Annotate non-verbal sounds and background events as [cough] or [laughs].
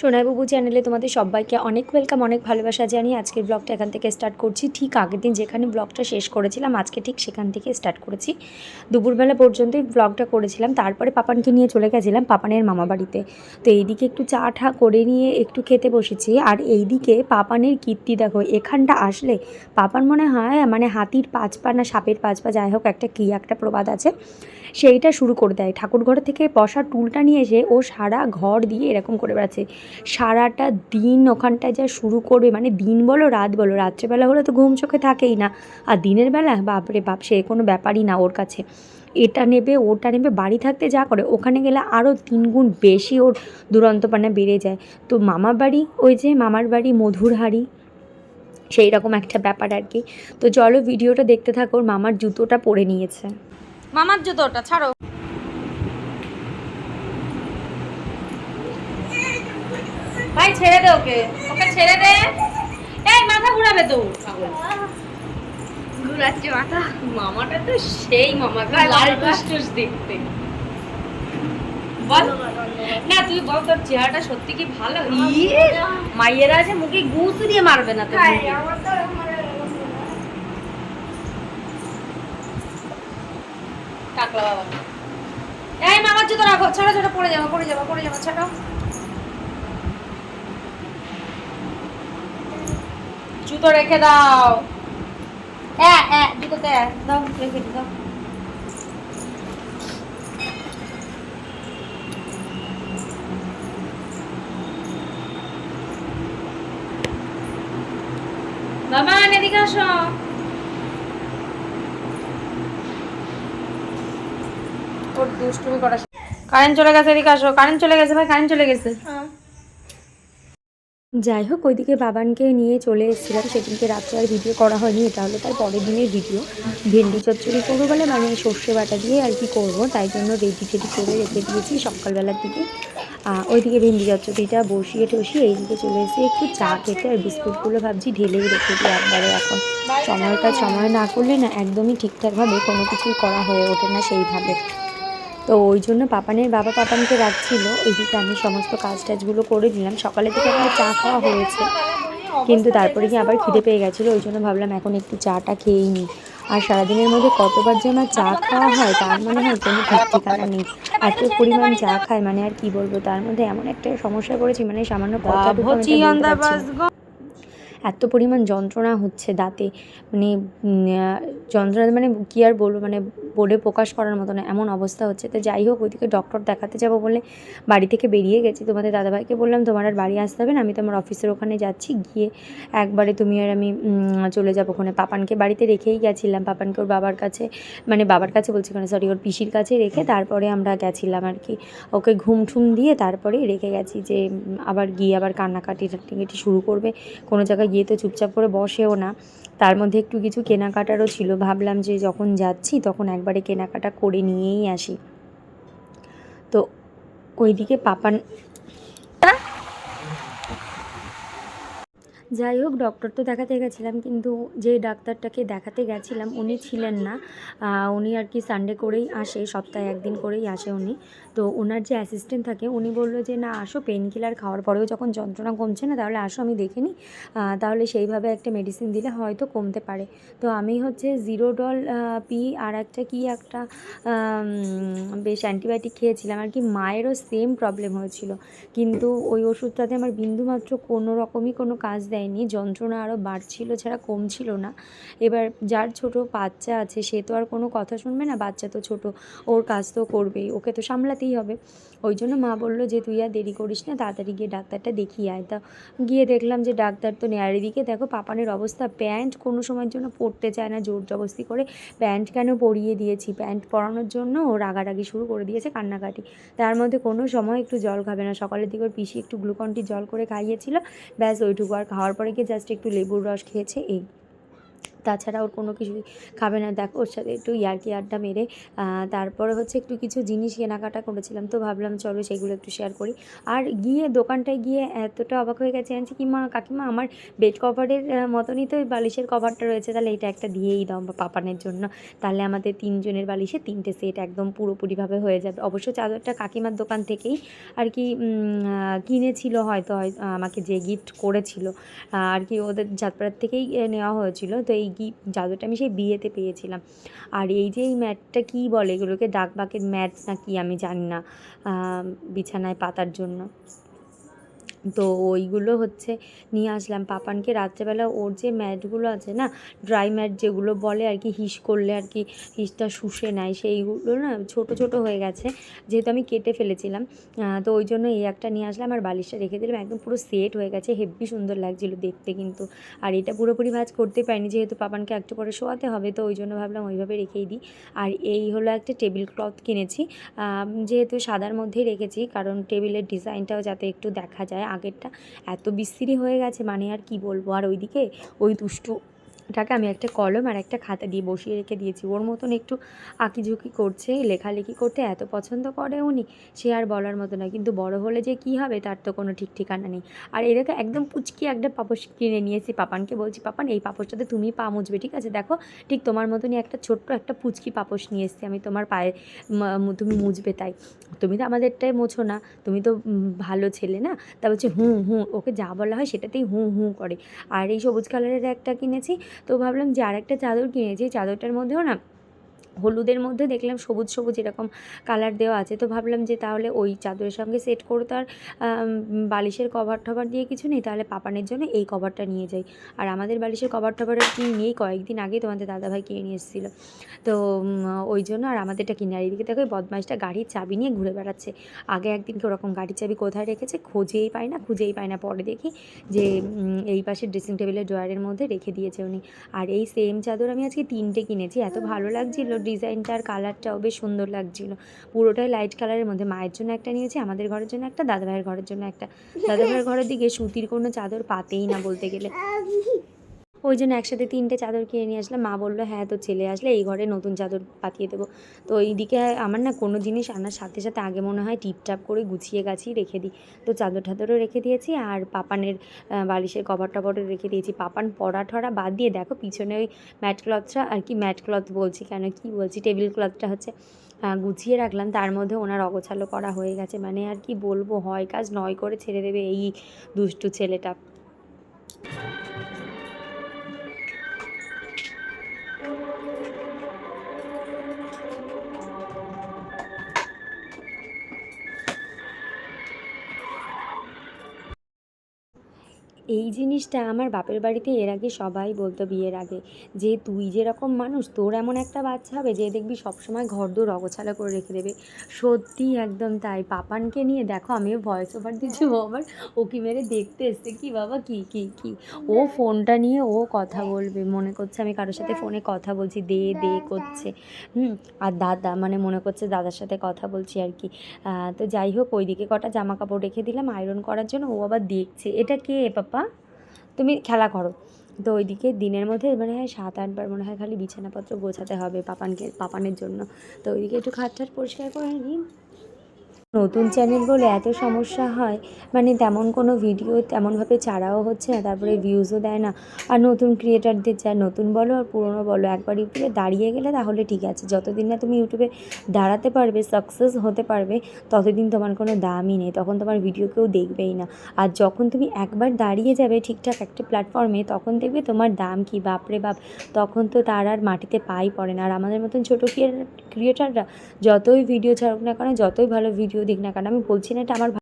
সোনাইবাবু চ্যানেলে তোমাদের সবাইকে অনেক ওয়েলকাম অনেক ভালোবাসা জানিয়ে আজকের ব্লগটা এখান থেকে স্টার্ট করছি। ঠিক আগের দিন যেখানে ব্লগটা শেষ করেছিলাম, আজকে ঠিক সেখান থেকে স্টার্ট করেছি। দুপুরবেলা পর্যন্তই ব্লগটা করেছিলাম, তারপরে পাপানকে নিয়ে চলে গেছিলাম পাপানের মামা বাড়িতে। তো এইদিকে একটু চা ঠা করে নিয়ে একটু খেতে বসেছি, আর এইদিকে পাপানের কীর্তি দেখো, এখানটা আসলে পাপান মনে হয় মানে হাতির পাঁচ পা না সাপের পাঁচ পা যাই হোক একটা কী, একটা প্রবাদ আছে। সেইটা শুরু করে দেয়। ঠাকুর ঘর থেকে বসার টুলটা নিয়ে এসে ও সারা ঘর দিয়ে এরকম করে বেড়াচ্ছে। সারাটা দিন ওখানটায় যা শুরু করবে মানে দিন বলো, রাত বলো, রাত্রেবেলা হলে তো ঘুম চোখে থাকেই না। আর দিনের বেলা, বাপরে বাপ, সে কোনো ব্যাপারই না ওর কাছে। এটা নেবে, ওটা নেবে, বাড়ি থাকতে যা করে, ওখানে গেলে আরও তিন গুণ বেশি ওর দুরন্তপানা বেড়ে যায়। তো মামার বাড়ি, ওই যে মামার বাড়ি মধুর হাড়ি সেই রকম একটা ব্যাপার আর কি। তো চলো ভিডিওটা দেখতে থাকো মামার জুতোটা পরে নিয়েছে। মামার জুতোটা ছাড়ো। ভাই ছেড়ে দে ওকে। ওকে ছেড়ে দে। এই মাথা ঘুরাবে তো। ঘুরাচ্ছে মাথা। মামাটা তো সেই মামা লাল টুসটুস দেখতে। বল। না তুই বল তোর চেহারাটা সত্যি কি ভালো? ইয়ে, মাইয়েরা আছে মুখে গুঁসু দিয়ে মারবে না তো টাকলা বাবা। এই মামার জুতো রাখো, ছাড়ো ছাড়ো, পড়ে যাব পড়ে যাব পড়ে যাব, ছাড়ো। জুতো রেখে দাও। জুতোতে, দাও, রেখে দাও। বাবা এদিকে আসো। দুষ্টুমি করা কারেন্ট চলে গেছে এদিকে আসো। কারেন্ট চলে গেছে ভাই কারেন্ট চলে গেছে। যাই হোক ওইদিকে বাবানকে নিয়ে চলে এসেছিলাম। সেদিনকে রাত্রে আর ভিডিও করা হয়নি এটা হলো তার পরের দিনের ভিডিও ভেন্ডি চচ্চড়ি করব বলে মানে সর্ষে বাটা দিয়ে আর কি করব তাই জন্য রেডি টেডি করে রেখে দিয়েছি সকালবেলার দিকে। আহ, ওইদিকে ভেন্ডি চচ্চড়িটা বসিয়ে টসিয়ে এইদিকে চলে এসে একটু চা খেতে আর বিস্কুটগুলো ভাবছি ঢেলেই রেখে দিই একবারে এখন। সময়ের কাজ সময় না করলে না একদমই ঠিকঠাকভাবে কোনো কিছুই করা হয়ে ওঠে না সেইভাবে। তো ওই জন্য পাপানের বাবা পাপানকে রাখছিল। ওইদিকে আমি সমস্ত কাজ টাজগুলো করে দিলাম। সকালে থেকে আমার চা খাওয়া হয়েছে। কিন্তু তারপরে কি আবার খিদে পেয়ে গেছিল। ওই জন্য ভাবলাম এখন একটু চাটা খেয়েই নিই। আর সারাদিনের মধ্যে কতবার যে আমার চা খাওয়া হয় তার মানে হয় কোনো ঠিক ঠিকানা নেই। এত পরিমাণ চা খায় মানে আর কি বলব? তার মধ্যে এমন একটা সমস্যা করেছি মানে সামান্য আমি তো বলতে পারছি না। এত পরিমাণ যন্ত্রণা হচ্ছে দাঁতে। মানে যন্ত্রণা মানে কী আর বলব? মানে বলে প্রকাশ করার মতো না এমন অবস্থা হচ্ছে। তো যাই হোক, ওইদিকে ডক্টর দেখাতে যাব বলে বাড়ি থেকে বেরিয়ে গেছি। তোমাদের দাদাভাইকে বললাম, তোমার আর বাড়ি আসতে হবে না, আমি তোমার অফিসের ওখানে যাচ্ছি। গিয়ে একবারে তুমি আর আমি চলে যাব ওখানে। পাপানকে বাড়িতে রেখেই গেছিলাম। পাপানকে ওর বাবার কাছে মানে বাবার কাছে বলছি ওখানে সরি ওর পিসির কাছে রেখে তারপরে আমরা গেছিলাম আর কি। ওকে ঘুম ঠুম দিয়ে তারপরে রেখে গেছি যে আবার গিয়ে আবার কান্নাকাটি টান্নাকাটি শুরু করবে। কোনো জায়গায় গিয়ে তো চুপচাপ করে বসেও না। তার মধ্যে একটু কিছু কেনাকাটারও ছিল। ভাবলাম যে যখন যাচ্ছি তখন একবারে কেনাকাটা করে নিয়েই আসি। তো ওইদিকে পাপান যাই হোক ডক্টর তো দেখাতে গেছিলাম, কিন্তু যে ডাক্তারটাকে দেখাতে গেছিলাম, উনি ছিলেন না। উনি আর কি সানডে করেই আসে, সপ্তাহে একদিন করেই আসে উনি। তো ওনার যে অ্যাসিস্ট্যান্ট থাকে, উনি বলল যে, না, আসো পেন কিলার খাওয়ার পরেও যখন যন্ত্রণা কমছে না, তাহলে আসো, আমি দেখে নিই। তাহলে সেইভাবে একটা মেডিসিন দিলে হয়তো কমতে পারে। তো আমি হচ্ছে জিরো ডল পি আর একটা কি একটা বেশ অ্যান্টিবায়োটিক খেয়েছিলাম। আর কি মায়েরও সেম প্রবলেম হয়েছিল। কিন্তু ওই ওষুধটাতে আমার বিন্দুমাত্র কোনো রকমই কোনো কাজ দেয়নি যন্ত্রণা আরও বাড়ছিল ছাড়া কমছিল না। এবার যার ছোট বাচ্চা আছে, সে তো আর কোনো কথা শুনবে না, বাচ্চা তো ছোট, ওর কাজ তো করবেই, ওকে তো সামলাতেই হবে। ওই জন্য মা বলল যে, তুই আর দেরি করিস না, তাড়াতাড়ি গিয়ে ডাক্তারটা দেখিয়ে আয়। তা গিয়ে দেখলাম যে, ডাক্তার তো নেই আর এদিকে দেখো, পাপানের অবস্থা, প্যান্ট কোনো সময়ের জন্য পরতে চায় না, জোর জবস্তি করে প্যান্ট কেন পরিয়ে দিয়েছি? প্যান্ট পরানোর জন্য ও রাগারাগি শুরু করে দিয়েছে কান্নাকাটি। তার মধ্যে কোনো সময় একটু জল খাবে না, সকালের দিকে ওর পিসি একটু গ্লুকনটি জল করে খাইয়েছিল, ব্যাস ওইটুকু আর খাওয়ার পরে গিয়ে জাস্ট একটু লেবুর রস খেয়েছে এই। তাছাড়া ওর কোনো কিছুই খাবে না। দেখো, ওর সাথে একটু ইয়ার্কি আড্ডা মেরে তারপরে হচ্ছে একটু কিছু জিনিস কেনাকাটা করেছিলাম, তো ভাবলাম চলো সেগুলো একটু শেয়ার করি। আর গিয়ে দোকানটায় গিয়ে এতটা অবাক হয়ে গেছে আনছি কি মা, কাকিমা, আমার বেড কভারের মতনই তো বালিশের কভারটা রয়েছে, তাহলে এটা একটা দিয়েই দাও পাপানের জন্য। তাহলে আমাদের তিনজনের বালিশে তিনটে সেট একদম পুরোপুরিভাবে হয়ে যাবে। অবশ্য চাদরটা কাকিমার দোকান থেকেই আর কি কিনেছিল হয়তো হয় আমাকে যে গিফট করেছিল। আর কি ওদের যাত্রার থেকেই নেওয়া হয়েছিল। তো এই গিফট জাদুটা আমি সেই বিয়েতে পেয়েছিলাম। আর এই যে এই ম্যাটটা কী বলে? এগুলোকে ডাক বাকের ম্যাট না কি আমি জানি না বিছানায় পাতার জন্য। তো ওইগুলো হচ্ছে নিয়ে আসলাম। পাপানকে রাত্রেবেলা ওর যে ম্যাটগুলো আছে না, ড্রাই ম্যাট যেগুলো বলে আর কি, হিস করলে আর কি হিসটা শুষে নেয়, সেইগুলো না ছোট ছোট হয়ে গেছে, যেহেতু আমি কেটে ফেলেছিলাম। তো ওই জন্য এই একটা নিয়ে আসলাম আর বালিশটা রেখে দিলাম। একদম পুরো সেট হয়ে গেছে হেব্বি সুন্দর লাগছিল দেখতে কিন্তু। আর এটা পুরোপুরি ভাজ করতে পারিনি, যেহেতু পাপানকে একটু পরে শোয়াতে হবে, তো ওই জন্য ভাবলাম ওইভাবে রেখেই দিই। আর এই হলো একটা টেবিল ক্লথ কিনেছি যেহেতু সাদার মধ্যেই রেখেছি, কারণ টেবিলের ডিজাইনটাও যাতে একটু দেখা যায়। আগেরটা। এত বিস্তিরি হয়ে গেছে মানে আর কি বলব? আর ওইদিকে ওই দুষ্টু টাকে আমি একটা কলম আর একটা খাতা দিয়ে বসিয়ে রেখে দিয়েছি। ওর মতন একটু আঁকিঝুঁকি করছে, লেখালেখি করতে এত পছন্দ করে উনি, সে আর বলার মতো না কিন্তু বড় হলে যে কি হবে তার তো কোনো ঠিক ঠিকানা নেই। আর এরকম একদম পুচকি একটা পাপোশ কিনে নিয়েছি পাপানকে। বলছি, পাপান, এই পাপোশটাতে তুমি পা মুছবে, ঠিক আছে? দেখো, ঠিক তোমার মতনই একটা ছোট্ট একটা পুচকি পাপোশ নিয়ে এসেছি আমি তোমার পায়ে। তুমি মুছবে তাই। তুমি তো আমাদেরটাই মোছো না। তুমি তো ভালো ছেলে না? তা বলছে, হুঁ হুঁ। ওকে যা বলা হয় সেটাতেই হুঁ হুঁ করে। আর এই সবুজ কালারের একটা কিনেছি তো ভাবলাম যে আরেকটা চাদর কিনেছি চাদরটার মধ্যেও না হলুদের মধ্যে দেখলাম সবুজ সবুজ এরকম কালার দেওয়া আছে। তো ভাবলাম যে তাহলে ওই চাদরের সঙ্গে সেট করে তো আর বালিশের কভার টভার দিয়ে কিছু নেই, তাহলে পাপানের জন্য এই কভারটা নিয়ে যাই। আর আমাদের বালিশের কভার টভার আর কি নেই, কয়েকদিন আগে তোমাদের দাদাভাই কিনে নিয়ে এসেছিল। তো ওই জন্য আর আমাদেরটা কিনে আর এদিকে দেখো বদমাইশটা গাড়ির চাবি নিয়ে ঘুরে বেড়াচ্ছে। আগে একদিনকে ওরকম গাড়ির চাবি কোথায় রেখেছে খুঁজেই পায় না, খুঁজেই পায় না। পরে দেখি যে এই পাশে ড্রেসিং টেবিলের ড্রয়ারের মধ্যে রেখে দিয়েছে উনি। আর এই সেম চাদর আমি আজকে তিনটে কিনেছি, এত ভালো লাগছিল ডিজাইনটা আর কালারটাও বেশ সুন্দর লাগছিল। পুরোটাই লাইট কালারের মধ্যে। মায়ের জন্য একটা নিয়েছি, আমাদের ঘরের জন্য একটা, দাদাভাইয়ের ঘরের জন্য একটা। দাদাভাইয়ের ঘরের দিকে সুতির কোনো চাদর পাতেই না বলতে গেলে। [laughs] ওই জন্য একসাথে তিনটে চাদর কিনে নিয়ে আসলাম। মা বলল হ্যাঁ তো ছেলে আসলে এই ঘরে নতুন চাদর পাতিয়ে দেবো। তো এইদিকে আমার না কোনো জিনিস আনার সাথে সাথে আগে মনে হয় টিপটাপ করে গুছিয়ে গাছিয়ে রেখে দিই। তো চাদর ঠাদরও রেখে দিয়েছি আর পাপানের বালিশের কভার টভারও রেখে দিয়েছি। পাপান পড়া ঠরা বাদ দিয়ে দেখো পিছনে ওই ম্যাট ক্লথটা আর কি ম্যাট ক্লথ বলছি কেন, কি বলছি, টেবিল ক্লথটা হচ্ছে গুছিয়ে রাখলাম। তার মধ্যে ওনার অগোছালো করা হয়ে গেছে। মানে আর কি বলব, হয় কাজ নয় করে ছেড়ে দেবে এই দুষ্টু ছেলেটা। এই জিনিসটা আমার বাপের বাড়িতে এর আগে সবাই বলতো বিয়ের আগে। যে তুই যেরকম মানুষ, তোর এমন একটা বাচ্চা হবে যে দেখবি সবসময় ঘরদোর অগোছালো করে রেখে দেবে। সত্যি একদম তাই। পাপানকে নিয়ে দেখো, আমিও ভয়েস ওভার দিচ্ছি ও আবার ওকি মেরে দেখতে এসছে। কি বাবা, কি কি কি? ও ফোনটা নিয়ে ও কথা বলবে। মনে করছে আমি কারোর সাথে ফোনে কথা বলছি, দে দে করছে। হুম, আর দাদা মানে মনে করছে দাদার সাথে কথা বলছি আর কি। তো যাই হোক, ওইদিকে কটা জামা কাপড় রেখে দিলাম। আয়রন করার জন্য ও আবার দেখছে। এটা কে পাপা? তুমি খেলা করো। তো ওইদিকে দিনের মধ্যে মনে হয় সাত আটবার মনে হয় খালি বিছানাপত্র গোছাতে হবে পাপানকে, পাপানের জন্য। তো ওইদিকে একটু খাট ঠাট পরিষ্কার করে নিই। নতুন চ্যানেল বলে এত সমস্যা হয় মানে তেমন কোনো ভিডিও তেমনভাবে ছাড়াও হচ্ছে না, তারপরে ভিউজও দেয় না। আর নতুন ক্রিয়েটারদের যা নতুন বলো আর পুরনো বলো, একবার ইউটিউবে দাঁড়িয়ে গেলে তাহলে ঠিক আছে। যতদিন না তুমি ইউটিউবে দাঁড়াতে পারবে সাকসেস হতে পারবে, ততদিন তোমার কোনো দামই নেই, তখন তোমার ভিডিও কেউ দেখবেই না। আর যখন তুমি একবার দাঁড়িয়ে যাবে ঠিকঠাক একটা প্ল্যাটফর্মে তখন দেখবে তোমার দাম কি, বাপরে বাপ, তখন তো তার আর মাটিতে পাই পড়ে না। আর আমাদের মতন ছোটো ক্রিয়েটাররা যতই ভিডিও ছাড়ুক না কেন, যতই ভালো ভিডিও দিক না কারণ আমি বলছি না এটা আমার